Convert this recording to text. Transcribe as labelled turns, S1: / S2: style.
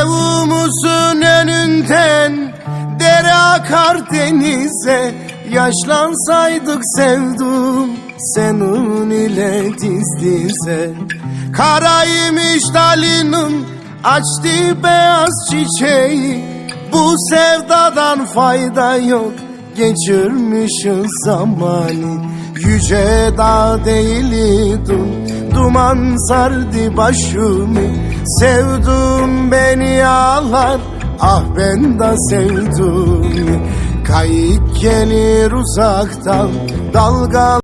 S1: Evumuzun önünden dere akar denize. Yaşlansaydık sevdum senin ile diz dize. Karaymış dalinin açtı beyaz çiçeği. Bu sevdadan fayda yok geçirmişiz zamanı. Yüce dağ değildim duman sardı başımı. Sevdum beni ağlar Ah ben de sevdim. Kayık gelir uzaktan Dalga